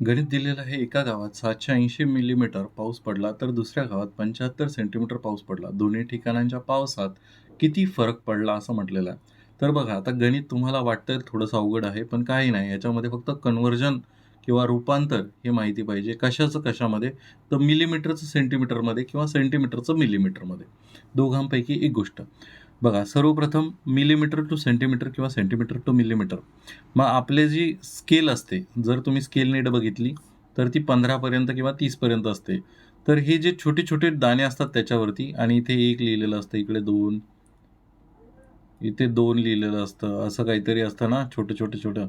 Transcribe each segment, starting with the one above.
गणित दिलेलं आहे एका गावात सातशे ऐंशी मिलीमीटर पाऊस पडला तर दुसऱ्या गावात पंच्याहत्तर सेंटीमीटर पाऊस पडला. दोन्ही ठिकाणांच्या पावसात किती फरक पडला असं म्हटलेलं आहे. तर बघा आता गणित तुम्हाला वाटतं थोडंसं अवघड आहे पण काही नाही. याच्यामध्ये फक्त कन्व्हर्जन किंवा रूपांतर हे माहिती पाहिजे. कशाचं कशामध्ये? तर मिलीमीटरचं सेंटीमीटरमध्ये किंवा सेंटीमीटरचं मिलीमीटरमध्ये दोघांपैकी एक गोष्ट. बघा सर्वप्रथम मिलीमीटर टू सेंटीमीटर किंवा सेंटीमीटर टू मिलीमीटर मग आपले जी स्केल असते जर तुम्ही स्केल नीट बघितली तर ती पंधरापर्यंत किंवा तीसपर्यंत असते. तर हे जे छोटे छोटे दाणे असतात त्याच्यावरती आणि इथे एक लिहिलेलं असतं इकडे दोन इथे दोन लिहिलेलं असतं असं काहीतरी असतं ना छोटं छोटं छोटं.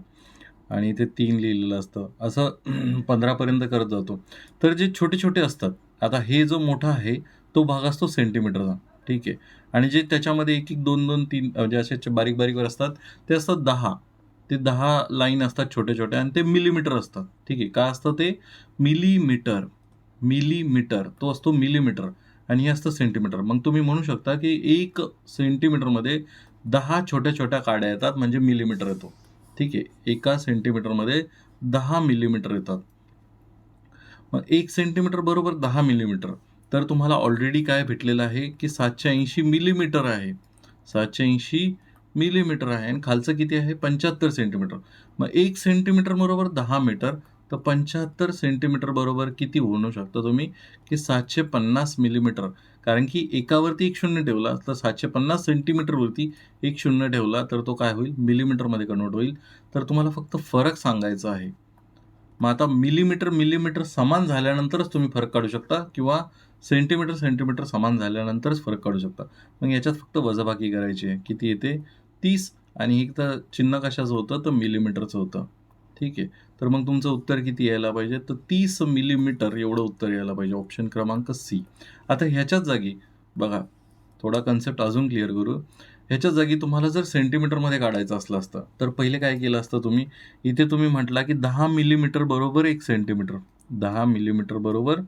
आणि इथे तीन लिहिलेलं असतं असं पंधरापर्यंत करत जातो. तर जे छोटे छोटे असतात आता हे जो मोठा आहे तो भाग असतो सेंटीमीटरचा ठीक आहे. आणि जे त्याच्यामध्ये एक एक दोन दोन तीन जे असे बारीक बारीकवर असतात ते असतात दहा. ते दहा लाईन असतात छोटे छोटे आणि ते मिलीमीटर असतात. ठीक आहे. काय असतं ते? मिलीमीटर. मिलीमीटर. तो असतो मिलीमीटर आणि हे असतं सेंटीमीटर. मग तुम्ही म्हणू शकता की एक सेंटीमीटरमध्ये दहा छोट्या छोट्या काड्या येतात म्हणजे मिलीमीटर येतो. ठीक आहे. एका सेंटीमीटरमध्ये दहा मिलीमीटर येतात. मग एक सेंटीमीटर बरोबर दहा मिलीमीटर. तर तुम्हाला ऑलरेडी काय भेटलेलं आहे की सातशे ऐंशी मिलीमीटर आहे. सातशे ऐंशी मिलीमीटर आहे आणि खालचं किती आहे? पंच्याहत्तर सेंटीमीटर मग एक सेंटीमीटर बरोबर दहा मीटर तर पंच्याहत्तर सेंटीमीटर बरोबर किती म्हणू शकता तुम्ही? की सातशे पन्नास मिलीमीटर कारण की एकावरती एक शून्य ठेवला तर सातशे पन्नास सेंटीमीटरवरती एक शून्य ठेवला तर तो काय होईल? मिलीमीटरमध्ये कन्वर्ट होईल. तर तुम्हाला फक्त फरक सांगायचा आहे. मग आता मिलीमीटर मिलीमीटर समान झाल्यानंतरच तुम्ही फरक काढू शकता किंवा सेंटीमीटर सेंटीमीटर समान झाल्यानंतरच फरक काढू शकता. मग याच्यात फक्त वजाबाकी करायची आहे. किती येते? तीस. आणि एक तर चिन्ह कशाचं होतं? तर मिलीमीटरचं होतं. ठीक आहे. तर मग तुमचं उत्तर किती यायला पाहिजे? तर तीस मिलीमीटर एवढं उत्तर यायला पाहिजे. ऑप्शन क्रमांक सी आता ह्याच्याच जागी बघा. थोडा कन्सेप्ट अजून क्लिअर करू. ह्याच्या जागी तुम्हाला जर सेंटीमीटरमध्ये काढायचं असलं असतं तर पहिले काय केलं असतं तुम्ही? इथे तुम्ही म्हटला की दहा मिलीमीटर बरोबर एक सेंटीमीटर दहा मिलीमीटर बरोबर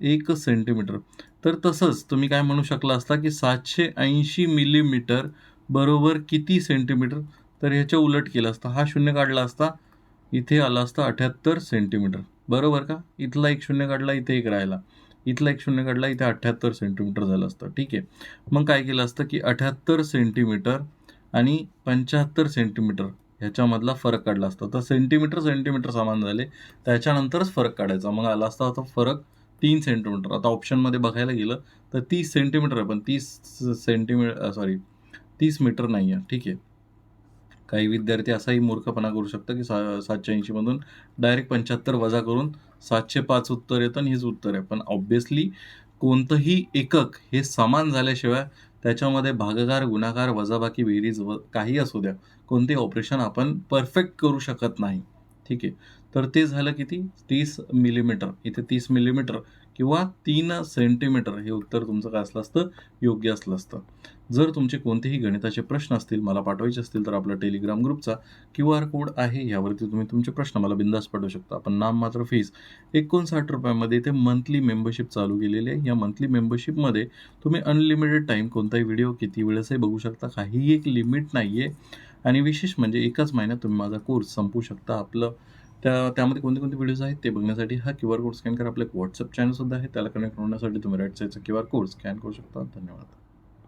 एक सेंटीमीटर तर तसंच तुम्ही काय म्हणू शकला असता की सातशे ऐंशी मिलीमीटर बरोबर किती सेंटीमीटर तर ह्याच्या उलट केलं असतं. हा शून्य काढला असता इथे आला असता अठ्याहत्तर सेंटीमीटर बरोबर का? इथला एक शून्य काढला इथे एक राहिला. इथला एक शून्य काढला इथे अठ्ठ्याहत्तर सेंटीमीटर झालं असतं. ठीक आहे. मग काय केलं असतं की अठ्याहत्तर सेंटीमीटर आणि पंच्याहत्तर सेंटीमीटर ह्याच्यामधला फरक काढला असता. तर सेंटीमीटर सेंटीमीटर समान झाले. त्याच्यानंतरच फरक काढायचा. मग आला असता आता फरक तीन सेंटीमीटर आता ऑप्शनमध्ये बघायला गेलं तर तीस सेंटीमीटर आहे पण तीस सेंटीमीटर सॉरी तीस मीटर नाही आहे. ठीक आहे. काही विद्यार्थी असाही मूर्खपणा करू शकतं की सा सातशे ऐंशीमधून डायरेक्ट पंच्याहत्तर वजा करून सातशे पाच उत्तर येतं आणि हेच उत्तर आहे. पण ऑब्व्हियसली कोणतंही एकक हे समान झाल्याशिवाय त्याच्यामध्ये भागाकार गुणाकार वजाबाकी बेरीज व काही असू द्या. कोणतेही ऑपरेशन आपण परफेक्ट करू शकत नाही. ठीक आहे. तर ते झालं किती? तीस मिलीमीटर इथे तीस मिलीमीटर किंवा तीन सेंटीमीटर हे उत्तर तुमचं काय असलं असतं? योग्य असलं असतं. जर तुमचे कोणतेही गणिताचे प्रश्न असतील मला पाठवायचे असतील तर आपला टेलिग्राम ग्रुपचा क्यू आर कोड आहे. यावरती तुम्ही तुमचे प्रश्न मला बिंदास पाठवू शकता. आपण नाम मात्र फीस एकोणसाठ रुपयामध्ये ते मंथली मेंबरशिप चालू केलेली आहे. या मंथली मेंबरशिपमध्ये तुम्ही अनलिमिटेड टाईम कोणताही व्हिडिओ किती वेळेसही बघू शकता. काहीही एक लिमिट नाही आहे आणि विशेष म्हणजे एकाच महिन्यात तुम्ही माझा कोर्स संपू शकता. आपलं त्या त्यामध्ये कोणते कोणते व्हिडिओज आहेत ते बघण्यासाठी हा क्यू आर कोड स्कॅन करा. आपलं एक व्हॉट्सअप चॅनलसुद्धा आहे. त्याला कनेक्ट होण्यासाठी तुम्ही राईट साईडचा क्यू आर कोड स्कॅन करू शकता. धन्यवाद.